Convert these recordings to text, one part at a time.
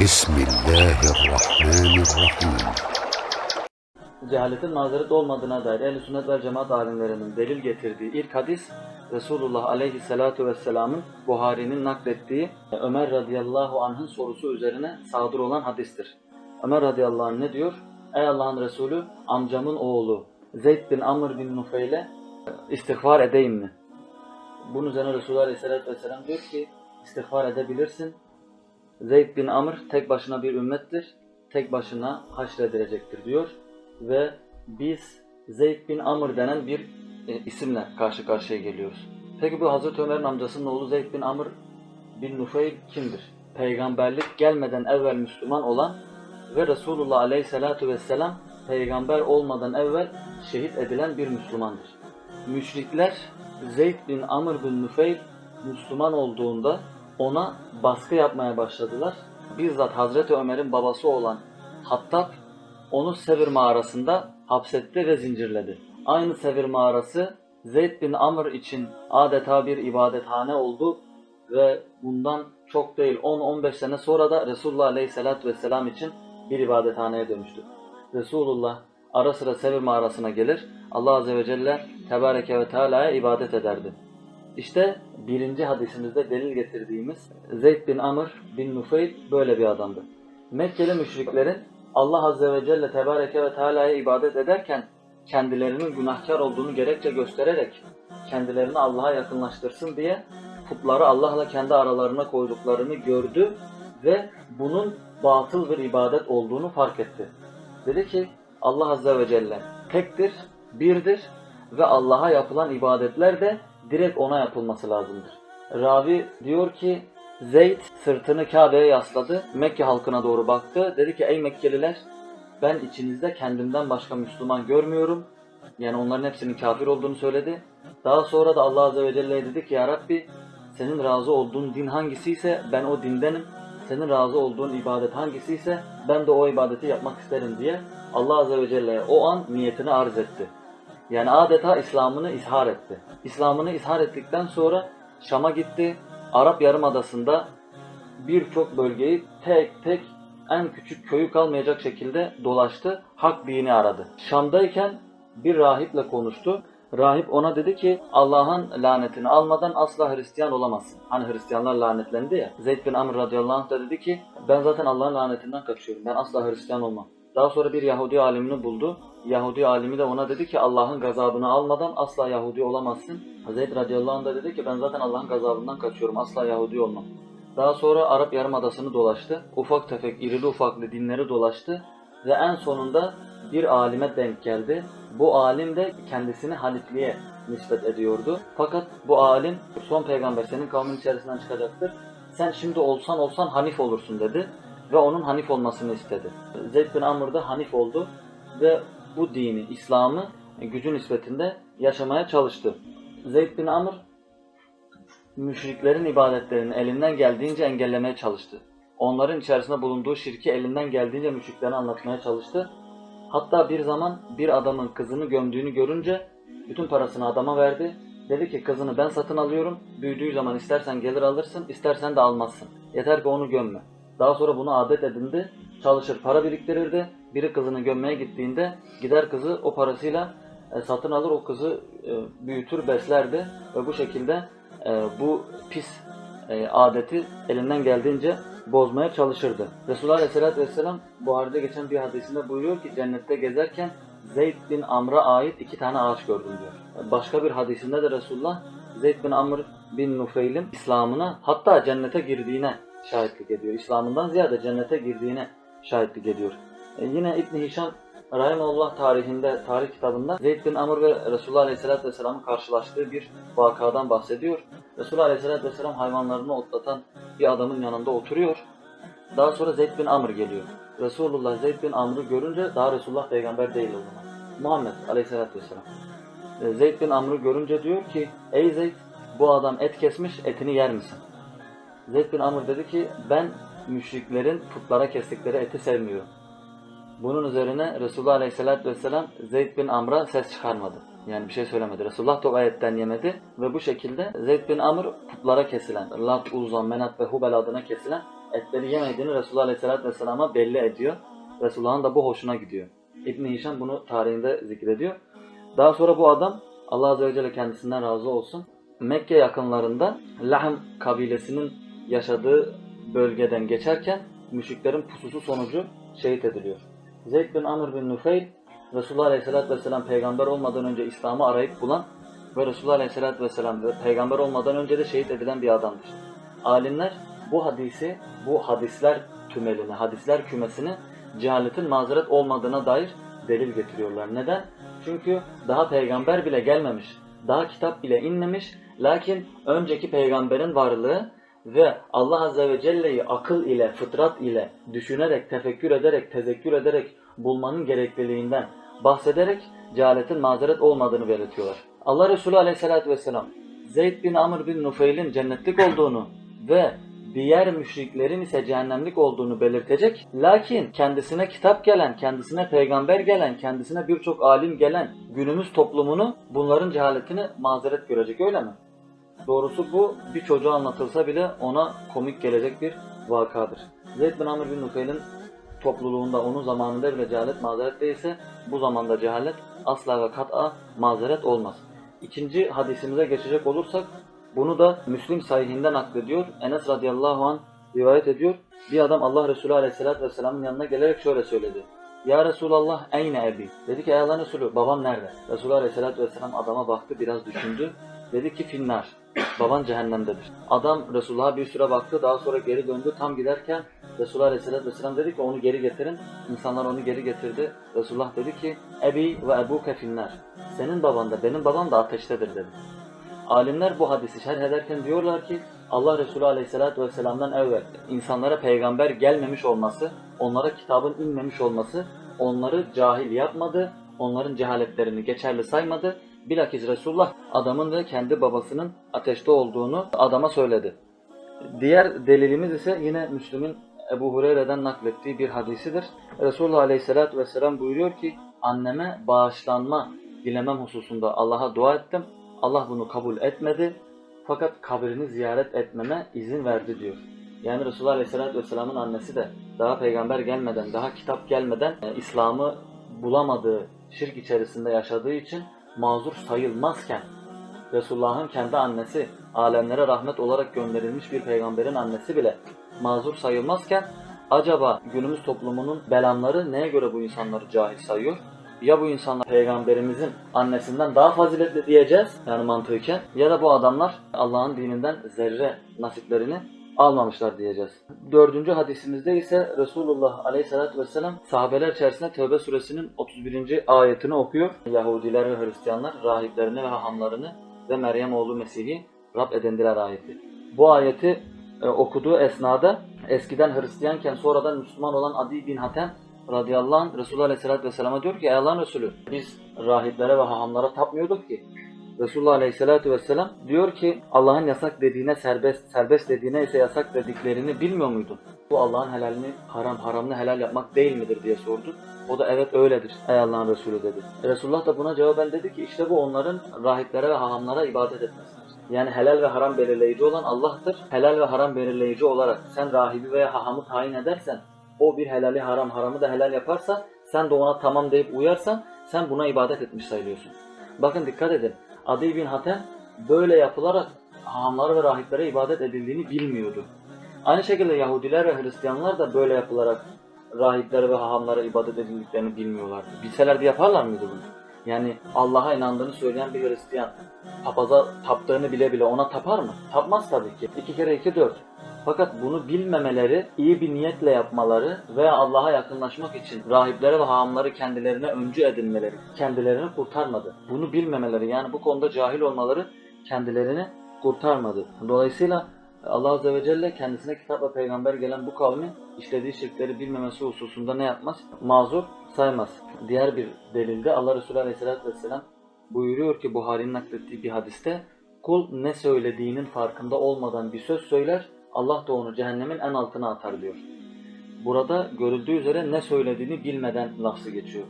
Bismillahirrahmanirrahim. Cehaletin mazereti olmadığına dair ehl sünnet ve cemaat alimlerinin delil getirdiği ilk hadis Resulullah aleyhissalatu vesselamın Buhari'nin naklettiği Ömer radıyallahu anh'ın sorusu üzerine sadır olan hadistir. Ömer radıyallahu anh ne diyor? Ey Allah'ın Resulü amcamın oğlu Zeyd bin Amr bin Nufeyl'e istiğfar edeyim mi? Bunun üzerine Resulullah aleyhissalatu vesselam diyor ki istiğfar edebilirsin Zeyd bin Amr tek başına bir ümmettir. Tek başına haşredilecektir diyor. Ve biz Zeyd bin Amr denen bir e, isimle karşı karşıya geliyoruz. Peki bu Hazreti Ömer'in amcasının oğlu Zeyd bin Amr bin Nufeyl kimdir? Peygamberlik gelmeden evvel Müslüman olan ve Resulullah aleyhissalatu vesselam peygamber olmadan evvel şehit edilen bir Müslümandır. Müşrikler Zeyd bin Amr bin Nufeyl Müslüman olduğunda ona baskı yapmaya başladılar. Bizzat Hazreti Ömer'in babası olan Hattab onu Sevir mağarasında hapsetti ve zincirledi. Aynı Sevir mağarası Zeyd bin Amr için adeta bir ibadethane oldu ve bundan çok değil 10-15 sene sonra da Resulullah Aleyhisselatü Vesselam için bir ibadethaneye dönüştü. Resulullah ara sıra Sevir mağarasına gelir, Allah Azze ve Celle Tebareke ve Teala'ya ibadet ederdi. İşte birinci hadisimizde delil getirdiğimiz Zeyd bin Amr bin Nufeyl böyle bir adamdı. Mekkeli müşriklerin Allah Azze ve Celle Tebareke ve Teala'ya ibadet ederken kendilerinin günahkar olduğunu gerekçe göstererek kendilerini Allah'a yakınlaştırsın diye putları Allah'la kendi aralarına koyduklarını gördü ve bunun batıl bir ibadet olduğunu fark etti. Dedi ki Allah Azze ve Celle tektir, birdir ve Allah'a yapılan ibadetler de direkt ona yapılması lazımdır. Ravi diyor ki Zeyd sırtını Kabe'ye yasladı. Mekke halkına doğru baktı. Dedi ki ey Mekkeliler ben içinizde kendimden başka Müslüman görmüyorum. Yani onların hepsinin kafir olduğunu söyledi. Daha sonra da Allah Azze ve Celle'ye dedi ki Ya Rabbi senin razı olduğun din hangisiyse ben o dindenim. Senin razı olduğun ibadet hangisiyse ben de o ibadeti yapmak isterim diye Allah Azze ve Celle'ye o an niyetini arz etti. Yani adeta İslam'ını izhar etti. İslam'ını izhar ettikten sonra Şam'a gitti. Arap Yarımadası'nda birçok bölgeyi tek tek en küçük köyü kalmayacak şekilde dolaştı. Hak dini aradı. Şam'dayken bir rahiple konuştu. Rahip ona dedi ki Allah'ın lanetini almadan asla Hristiyan olamazsın. Hani Hristiyanlar lanetlendi ya. Zeyd bin Amr radıyallahu anh da dedi ki ben zaten Allah'ın lanetinden kaçıyorum. Ben asla Hristiyan olmam. Daha sonra bir Yahudi alimini buldu. Yahudi alimi de ona dedi ki Allah'ın gazabını almadan asla Yahudi olamazsın. Zeyd radıyallahu anh da dedi ki ben zaten Allah'ın gazabından kaçıyorum. Asla Yahudi olmam. Daha sonra Arap Yarımadası'nı dolaştı. Ufak tefek, irili ufaklı dinleri dolaştı. Ve en sonunda bir alime denk geldi. Bu alim de kendisini halifliğe nispet ediyordu. Fakat bu alim son peygamber senin kavmin içerisinden çıkacaktır. Sen şimdi olsan olsan hanif olursun dedi. Ve onun hanif olmasını istedi. Zeyd bin Amr da hanif oldu. Ve bu dini, İslam'ı gücü nispetinde yaşamaya çalıştı. Zeyd bin Amr müşriklerin ibadetlerini elinden geldiğince engellemeye çalıştı. Onların içerisinde bulunduğu şirki elinden geldiğince müşriklere anlatmaya çalıştı. Hatta bir zaman bir adamın kızını gömdüğünü görünce bütün parasını adama verdi. Dedi ki kızını ben satın alıyorum. Büyüdüğü zaman istersen gelir alırsın, istersen de almazsın. Yeter ki onu gömme. Daha sonra bunu adet edindi. Çalışır, para biriktirirdi. Biri kızını gömmeye gittiğinde gider kızı o parasıyla e, satın alır, o kızı e, büyütür, beslerdi. Ve bu şekilde e, bu pis adeti elinden geldiğince bozmaya çalışırdı. Resulullah Aleyhisselatü Vesselam Buhari'de geçen bir hadisinde buyuruyor ki cennette gezerken Zeyd bin Amr'a ait iki tane ağaç gördüm diyor. Başka bir hadisinde de Resulullah Zeyd bin Amr bin Nufeyl'in İslam'ına hatta cennete girdiğine şahitlik ediyor. İslam'ından ziyade cennete girdiğine şahitlik ediyor. E, yine İbn Hişam Rahimullah tarihinde, tarih kitabında Zeyd bin Amr ve Resulullah Aleyhisselatü Vesselam'ın karşılaştığı bir vakadan bahsediyor. Resulullah Aleyhisselatü Vesselam hayvanlarını otlatan bir adamın yanında oturuyor. Daha sonra Zeyd bin Amr geliyor. Resulullah Zeyd bin Amr'ı görünce daha Resulullah peygamber değil o zaman. Muhammed Aleyhisselatü Vesselam. E, Zeyd bin Amr'ı görünce diyor ki Ey Zeyd bu adam et kesmiş etini yer misin? Zeyd bin Amr dedi ki ben müşriklerin putlara kestikleri eti sevmiyorum. Bunun üzerine Resulullah Aleyhisselatü Vesselam Zeyd bin Amr'a ses çıkarmadı. Yani bir şey söylemedi. Resulullah da o ayetten yemedi ve bu şekilde Zeyd bin Amr putlara kesilen, Lat, Uzan, Menat ve Hubel adına kesilen etleri yemediğini Resulullah Aleyhisselatü Vesselam'a belli ediyor. Resulullah'ın da bu hoşuna gidiyor. İbn-i Hişam bunu tarihinde zikrediyor. Daha sonra bu adam Allah Azze ve Celle kendisinden razı olsun. Mekke yakınlarında Lahm kabilesinin yaşadığı bölgeden geçerken müşriklerin pususu sonucu şehit ediliyor. Zeyd bin Amr bin Nufeyl Resulullah Aleyhisselatü Vesselam peygamber olmadan önce İslam'ı arayıp bulan ve Resulullah Aleyhisselatü Vesselam ve peygamber olmadan önce de şehit edilen bir adamdır. Alimler bu hadisi, bu hadisler tümelini, hadisler kümesini cehaletin mazeret olmadığına dair delil getiriyorlar. Neden? Çünkü daha peygamber bile gelmemiş, daha kitap bile inmemiş, lakin önceki peygamberin varlığı ve Allah Azze ve Celle'yi akıl ile, fıtrat ile düşünerek, tefekkür ederek, tezekkür ederek bulmanın gerekliliğinden bahsederek cehaletin mazeret olmadığını belirtiyorlar. Allah Resulü Aleyhisselatü Vesselam Zeyd bin Amr bin Nufeyl'in cennetlik olduğunu ve diğer müşriklerin ise cehennemlik olduğunu belirtecek. Lakin kendisine kitap gelen, kendisine peygamber gelen, kendisine birçok alim gelen günümüz toplumunu bunların cehaletini mazeret görecek öyle mi? Doğrusu bu bir çocuğa anlatılsa bile ona komik gelecek bir vakadır. Zeyd bin Amr bin Nufeyl'in topluluğunda onun zamanında bile cehalet mazeret değilse bu zamanda cehalet asla ve kat'a mazeret olmaz. İkinci hadisimize geçecek olursak bunu da Müslim sahihinden naklediyor. Enes radıyallahu an rivayet ediyor. Bir adam Allah Resulü aleyhissalatü vesselamın yanına gelerek şöyle söyledi. Ya Resulallah eyne ebi? Dedi ki ey Allah'ın Resulü babam nerede? Resulü aleyhissalatü vesselam adama baktı biraz düşündü. Dedi ki finnar. Baban cehennemdedir. Adam Resulullah'a bir süre baktı daha sonra geri döndü. Tam giderken Resulullah Aleyhisselatü Vesselam dedi ki onu geri getirin. İnsanlar onu geri getirdi. Resulullah dedi ki Ebi ve ebuke finnar. Senin baban da benim babam da ateştedir dedi. Alimler bu hadisi şerh ederken diyorlar ki Allah Resulü Aleyhisselatü Vesselam'dan evvel insanlara peygamber gelmemiş olması, onlara kitabın inmemiş olması onları cahil yapmadı, onların cehaletlerini geçerli saymadı. Bilakis Resulullah adamın ve kendi babasının ateşte olduğunu adama söyledi. Diğer delilimiz ise yine Müslüm'ün Ebu Hureyre'den naklettiği bir hadisidir. Resulullah Aleyhisselatü Vesselam buyuruyor ki anneme bağışlanma dilemem hususunda Allah'a dua ettim. Allah bunu kabul etmedi. Fakat kabrini ziyaret etmeme izin verdi diyor. Yani Resulullah Aleyhisselatü Vesselam'ın annesi de daha peygamber gelmeden, daha kitap gelmeden e, İslam'ı bulamadığı, şirk içerisinde yaşadığı için mazur sayılmazken Resulullah'ın kendi annesi, alemlere rahmet olarak gönderilmiş bir peygamberin annesi bile mazur sayılmazken acaba günümüz toplumunun belanları neye göre bu insanları cahil sayıyor? Ya bu insanlar peygamberimizin annesinden daha faziletli diyeceğiz yani mantıken ya da bu adamlar Allah'ın dininden zerre nasiplerini almamışlar diyeceğiz. Dördüncü hadisimizde ise Resulullah Aleyhisselatü Vesselam sahabeler içerisinde Tevbe suresinin 31. ayetini okuyor. Yahudiler ve Hristiyanlar rahiplerini ve hahamlarını ve Meryem oğlu Mesih'i Rab edindiler ayeti. Bu ayeti e, okuduğu esnada eskiden Hristiyanken sonradan Müslüman olan Adi bin Hatem radıyallahu anh Resulullah Aleyhisselatü Vesselam'a diyor ki Ey Allah'ın Resulü biz rahiplere ve hahamlara tapmıyorduk ki. Resulullah Aleyhisselatü Vesselam diyor ki Allah'ın yasak dediğine serbest, serbest dediğine ise yasak dediklerini bilmiyor muydun? Bu Allah'ın helalini haram, haramını helal yapmak değil midir diye sordu. O da evet öyledir ey Allah'ın Resulü dedi. Resulullah da buna cevaben dedi ki işte bu onların rahiplere ve hahamlara ibadet etmesidir. Yani helal ve haram belirleyici olan Allah'tır. Helal ve haram belirleyici olarak sen rahibi veya hahamı tayin edersen o bir helali haram, haramı da helal yaparsa sen de ona tamam deyip uyarsan sen buna ibadet etmiş sayılıyorsun. Bakın dikkat edin. Adi bin Hatem böyle yapılarak hahamlara ve rahiplere ibadet edildiğini bilmiyordu. Aynı şekilde Yahudiler ve Hristiyanlar da böyle yapılarak rahiplere ve hahamlara ibadet edildiklerini bilmiyorlardı. Bilselerdi yaparlar mıydı bunu? Yani Allah'a inandığını söyleyen bir Hristiyan papaza taptığını bile bile ona tapar mı? Tapmaz tabii ki. İki kere iki dört. Fakat bunu bilmemeleri, iyi bir niyetle yapmaları veya Allah'a yakınlaşmak için rahiplere ve hahamları kendilerine öncü edinmeleri kendilerini kurtarmadı. Bunu bilmemeleri yani bu konuda cahil olmaları kendilerini kurtarmadı. Dolayısıyla Allah Azze ve Celle kendisine kitap ve peygamber gelen bu kavmin işlediği şirkleri bilmemesi hususunda ne yapmaz? Mazur saymaz. Diğer bir delilde Allah Resulü Aleyhisselatü Vesselam buyuruyor ki Buhari'nin naklettiği bir hadiste kul ne söylediğinin farkında olmadan bir söz söyler Allah da onu cehennemin en altına atar diyor. Burada görüldüğü üzere ne söylediğini bilmeden lafzı geçiyor.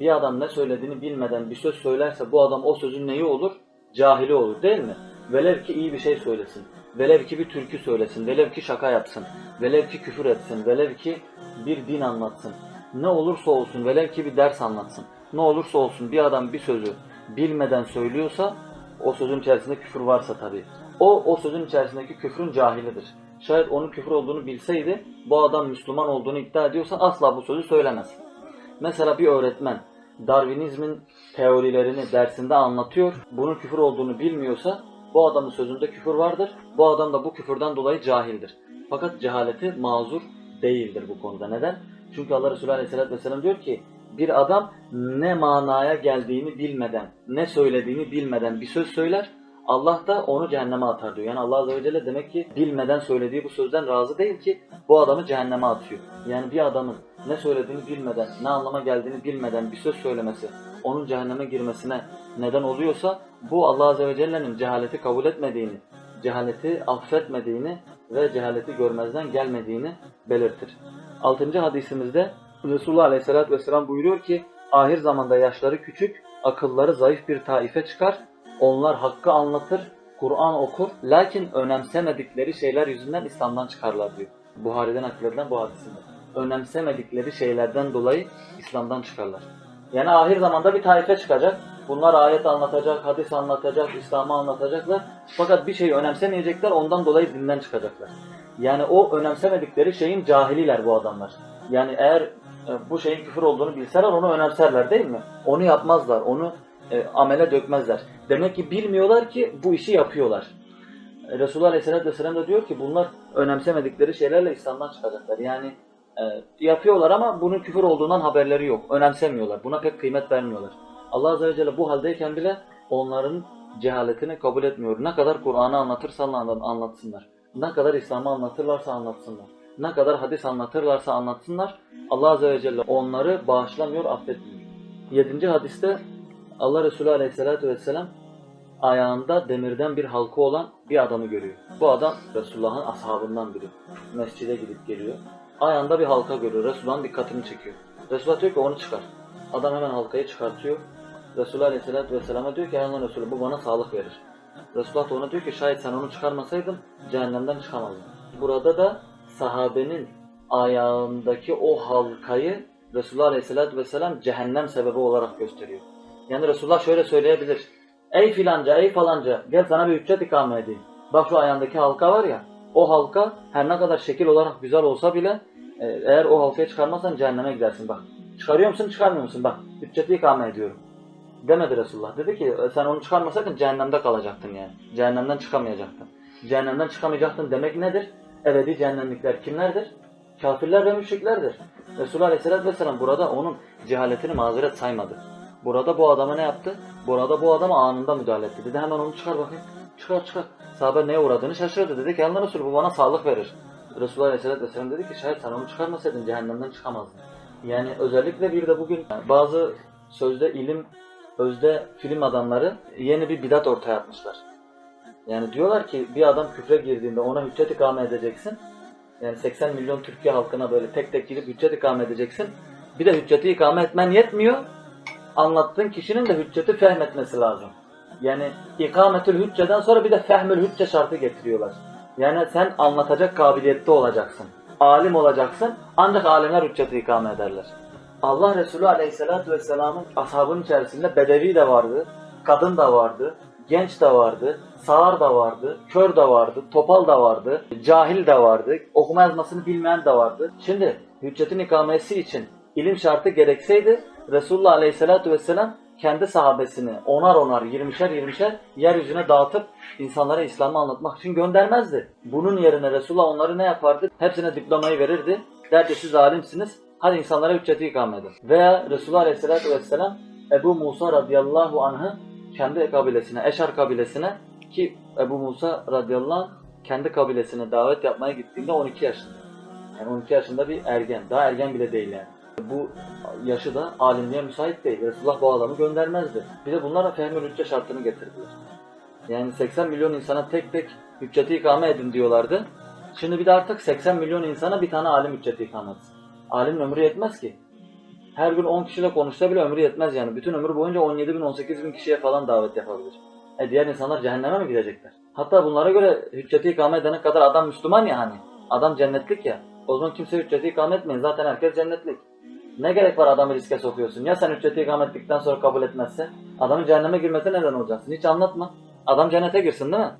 Bir adam ne söylediğini bilmeden bir söz söylerse bu adam o sözün neyi olur? Cahili olur değil mi? Velev ki iyi bir şey söylesin. Velev ki bir türkü söylesin, velev ki şaka yapsın, velev ki küfür etsin, velev ki bir din anlatsın. Ne olursa olsun, velev ki bir ders anlatsın. Ne olursa olsun bir adam bir sözü bilmeden söylüyorsa, o sözün içerisinde küfür varsa tabii. O, o sözün içerisindeki küfrün cahilidir. Şayet onun küfür olduğunu bilseydi, bu adam Müslüman olduğunu iddia ediyorsa asla bu sözü söylemez. Mesela bir öğretmen Darwinizmin teorilerini dersinde anlatıyor. Bunun küfür olduğunu bilmiyorsa bu adamın sözünde küfür vardır. Bu adam da bu küfürden dolayı cahildir. Fakat cehaleti mazur değildir bu konuda. Neden? Çünkü Allah Resulü Aleyhisselatü Vesselam diyor ki bir adam ne manaya geldiğini bilmeden, ne söylediğini bilmeden bir söz söyler. Allah da onu cehenneme atar diyor. Yani Allah Azze ve Celle demek ki bilmeden söylediği bu sözden razı değil ki bu adamı cehenneme atıyor. Yani bir adamın ne söylediğini bilmeden, ne anlama geldiğini bilmeden bir söz söylemesi onun cehenneme girmesine neden oluyorsa bu Allah Azze ve Celle'nin cehaleti kabul etmediğini, cehaleti affetmediğini ve cehaleti görmezden gelmediğini belirtir. 6. hadisimizde Resulullah Aleyhisselatü Vesselam buyuruyor ki ahir zamanda yaşları küçük, akılları zayıf bir taife çıkar. Onlar hakkı anlatır, Kur'an okur. Lakin önemsemedikleri şeyler yüzünden İslam'dan çıkarlar diyor. Buhari'den nakledilen bu hadisinde. Önemsemedikleri şeylerden dolayı İslam'dan çıkarlar. Yani ahir zamanda bir taife çıkacak. Bunlar ayet anlatacak, hadis anlatacak, İslam'ı anlatacaklar. Fakat bir şeyi önemsemeyecekler, ondan dolayı dinden çıkacaklar. Yani o önemsemedikleri şeyin cahililer bu adamlar. Yani eğer e, bu şeyin küfür olduğunu bilseler onu önemserler değil mi? Onu yapmazlar, onu e, amele dökmezler. Demek ki bilmiyorlar ki bu işi yapıyorlar. E, Resulullah Aleyhisselatü Vesselam da diyor ki bunlar önemsemedikleri şeylerle İslam'dan çıkacaklar. Yani e, yapıyorlar ama bunun küfür olduğundan haberleri yok. Önemsemiyorlar. Buna pek kıymet vermiyorlar. Allah Azze ve Celle bu haldeyken bile onların cehaletini kabul etmiyor. Ne kadar Kur'an'ı anlatırsa anlat- anlatsınlar. Ne kadar İslam'ı anlatırlarsa anlatsınlar. Ne kadar hadis anlatırlarsa anlatsınlar. Allah Azze ve Celle onları bağışlamıyor, affetmiyor. Yedinci hadiste Allah Resulü Aleyhisselatü Vesselam ayağında demirden bir halka olan bir adamı görüyor. Bu adam Resulullah'ın ashabından biri. Mescide gidip geliyor. Ayağında bir halka görüyor. Resulullah'ın dikkatini çekiyor. Resulullah diyor ki onu çıkar. Adam hemen halkayı çıkartıyor. Resulullah Aleyhisselatü Vesselam'a diyor ki Allah Resulü bu bana sağlık verir. Resulullah da ona diyor ki şayet sen onu çıkarmasaydın cehennemden çıkamazdın. Burada da sahabenin ayağındaki o halkayı Resulullah Aleyhisselatü Vesselam cehennem sebebi olarak gösteriyor. Yani Resulullah şöyle söyleyebilir. Ey filanca, ey falanca gel sana bir hüccet ikame edeyim. Bak şu ayağındaki halka var ya, o halka her ne kadar şekil olarak güzel olsa bile e, eğer o halkayı çıkarmazsan cehenneme gidersin bak. Çıkarıyor musun, çıkarmıyor musun? Bak, hücceti ikame ediyorum. Demedi Resulullah. Dedi ki "E, sen onu çıkarmasaydın cehennemde kalacaktın yani. Cehennemden çıkamayacaktın. Cehennemden çıkamayacaktın demek nedir? Ebedi cehennemlikler kimlerdir? Kafirler ve müşriklerdir. Resulullah Aleyhisselatü Vesselam burada onun cehaletini mazeret saymadı. Burada bu adama ne yaptı? Burada bu adama anında müdahale etti. Dedi hemen onu çıkar bakayım. Çıkar çıkar. Sahabe neye uğradığını şaşırdı. Dedi ki Allah Resulü bu bana sağlık verir. Resulullah Aleyhisselatü Vesselam dedi ki şayet sen onu çıkarmasaydın cehennemden çıkamazdın. Yani özellikle bir de bugün bazı sözde ilim, özde film adamları yeni bir bidat ortaya atmışlar. Yani diyorlar ki bir adam küfre girdiğinde ona hüccet ikame edeceksin. Yani 80 milyon Türkiye halkına böyle tek tek gidip hüccet ikame edeceksin. Bir de hücceti ikame etmen yetmiyor. Anlattığın kişinin de hücceti fehmetmesi lazım. Yani ikametül hücceden sonra bir de fehmül hücce şartı getiriyorlar. Yani sen anlatacak kabiliyette olacaksın. Alim olacaksın ancak alimler hücceti ikame ederler. Allah Resulü Aleyhisselatü Vesselam'ın ashabının içerisinde bedevi de vardı, kadın da vardı, genç de vardı, sağır da vardı, kör de vardı, topal da vardı, cahil de vardı, okuma yazmasını bilmeyen de vardı. Şimdi hüccetin ikamesi için ilim şartı gerekseydi Resulullah Aleyhisselatü Vesselam kendi sahabesini onar onar, yirmişer yirmişer yeryüzüne dağıtıp insanlara İslam'ı anlatmak için göndermezdi. Bunun yerine Resulullah onları ne yapardı? Hepsine diplomayı verirdi. Derdi siz alimsiniz, hadi insanlara hücceti ikame edin. Veya Resulullah Aleyhisselatü Vesselam Ebu Musa radıyallahu anh'ı kendi kabilesine, Eşar kabilesine ki Ebu Musa radıyallahu anh kendi kabilesine davet yapmaya gittiğinde 12 yaşında. Yani 12 yaşında bir ergen. Daha ergen bile değil yani. Bu yaşı da alimliğe müsait değil. Resulullah bu adamı göndermezdi. Bir de bunlara fehmül hücce şartını getirdiler. Yani 80 milyon insana tek tek hücceti ikame edin diyorlardı. Şimdi bir de artık 80 milyon insana bir tane alim hücceti ikame etsin. Alimin ömrü yetmez ki. Her gün 10 kişiyle konuşsa bile ömrü yetmez yani. Bütün ömrü boyunca 17 bin 18 bin kişiye falan davet yapabilir. E diğer insanlar cehenneme mi gidecekler? Hatta bunlara göre hücceti ikame edene kadar adam Müslüman ya hani. Adam cennetlik ya. O zaman kimse hücceti ikame etmeyin. Zaten herkes cennetlik. Ne gerek var adamı riske sokuyorsun? Ya sen hücceti ikame ettikten sonra kabul etmezse? Adamın cehenneme girmesi neden olacaksın? Hiç anlatma. Adam cennete girsin değil mi?